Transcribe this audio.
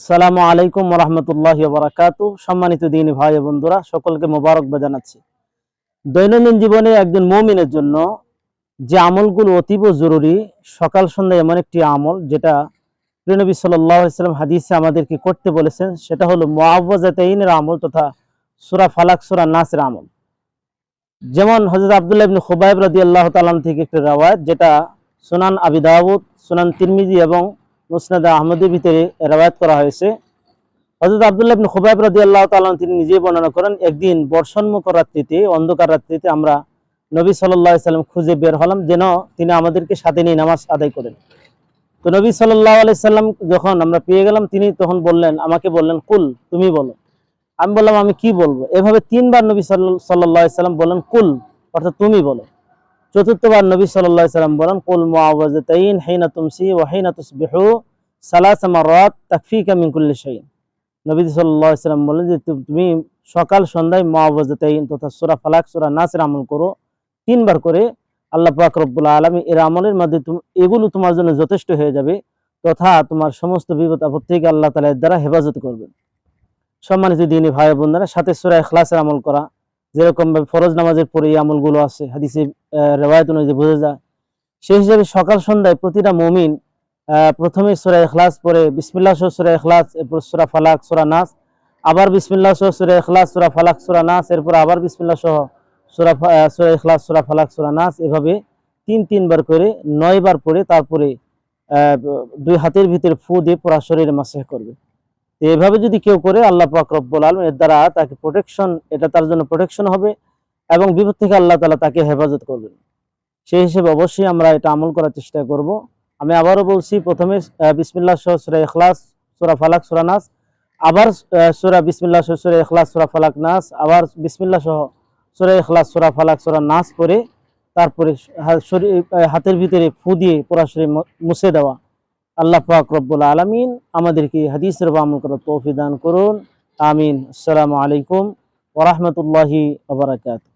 সালামু আলাইকুম রহমতুল্লাহ বারাকাত সম্মানিত দিন ভাই বন্ধুরা, সকলকে মোবারকবাদ জানাচ্ছি। দৈনন্দিন জীবনে একজন মমিনের জন্য যে আমলগুলো অতীব জরুরি, সকাল সন্ধ্যায় এমন একটি আমল যেটা প্রিয়নবী সাল্লাম হাদিসে আমাদেরকে করতে বলেছেন, সেটা হলো মোয়াব্বাজাতাইনের আমল তথা সুরা ফালাক, সুরা নাসের আমল। যেমন হজরত আবদুল্লাহ ইবনে খুবাইব রাদি আল্লাহ তালাম থেকে একটি রাওয়ায়ত, যেটা সুনান আবি দাউদ, সুনান তিরমিজি এবং মুসনাদ আহমদের ভিতরে রাওয়ায়াত করা হয়েছে। হজরত আবদুল্লাহ ইবনে খুবাইব রাদিয়াল্লাহু তাআলা তিনি নিজেই বর্ণনা করেন, একদিন বর্ষণমুখ রাত্রিতে, অন্ধকার রাত্রিতে আমরা নবী সাল্লাল্লাহু সাল্লাম খুঁজে বের হলাম, যেন তিনি আমাদেরকে সাথে নিয়ে নামাজ আদায় করেন। তো নবী সাল্লাল্লাহু আলাইহি সাল্লাম যখন আমরা পেয়ে গেলাম, তিনি তখন বললেন, আমাকে বললেন, কুল, তুমি বলো। আমি বললাম, আমি কি বলব? এভাবে তিনবার নবী সাল্লাল্লাহু আলাইহি সাল্লাম বললেন, কুল, অর্থাৎ তুমি বলো। চতুর্থবার নবী সাল্লাল্লাহু সাল্লাম বলেন, কুল মুআওয়াযাতাইন হিনা তুমসি ওয়া তুসবিহু নবী সাল্লাম বলেন যে তুমি সকাল সন্ধ্যায় মুআওয়াযাতাইন তথা সূরা ফালাক, সূরা নাসের আমল করো, তিনবার করে আল্লাহ পাক রব্বুল আলামিন এর আমলের মধ্যে তুমি এগুলো তোমার জন্য যথেষ্ট হয়ে যাবে তথা তোমার সমস্ত বিপদ আপদ থেকে আল্লাহ এর দ্বারা হেফাজত করবেন। সম্মানিত দিনী ভাই ও বোনেরা, সাথে সূরা ইখলাসের আমল করা যেরকম ফরজ নামাজের পরে এই আমলগুলো আছে, হাদিসে রেওয়ায়ত অনুযায়ী বোঝা যায়। সেই হিসাবে সকাল সন্ধ্যায় প্রতিটা মুমিন প্রথমে সূরা ইখলাস পরে বিসমিল্লাহ সহ সূরা ইখলাস, এরপর সূরা ফালাক, সূরা নাস, আবার বিসমিল্লাহ সহ সূরা ইখলাস, সূরা ফালাক, সূরা নাস, এরপর আবার বিসমিল্লাহ সহ সূরা সূরা ইখলাস, সূরা ফালাক, সূরা নাস এভাবে তিন, তিনবার করে নয় বার পরে তারপরে দুই হাতের ভিতরে ফু দিয়ে পুরা শরীরে মাসেহ করবে। এভাবে যদি কেউ করে আল্লাহ রব্বুল আলম এর দ্বারা তাকে প্রোটেকশন এটা তার জন্য প্রোটেকশন হবে এবং বিপদ থেকে আল্লাহ তালা তাকে হেফাজত করবেন। সেই হিসেবে অবশ্যই আমরা এটা আমল করার চেষ্টা করব। আমি আবারও বলছি প্রথমে আহ, বিসমিল্লাহ সহ সূরা ইখলাস সূরা ফালাক সূরা নাস আবার সূরা বিসমিল্লাহ সহ সূরা ইখলাস সূরা ফালাক নাস আবার বিসমিল্লা সহ সূরা ইখলাস সূরা ফালাক সূরা নাস করে তারপরে হাতের ভিতরে ফু দিয়ে পুরা মুছে দেওয়া। আল্লাহ পাক রব্বুল আলামিন আমাদেরকে হাদিসের আমল করার তৌফিক দান করুন। আমিন। আসসালামু আলাইকুম ওরহমতুল্লাহি বারাকাতুহু।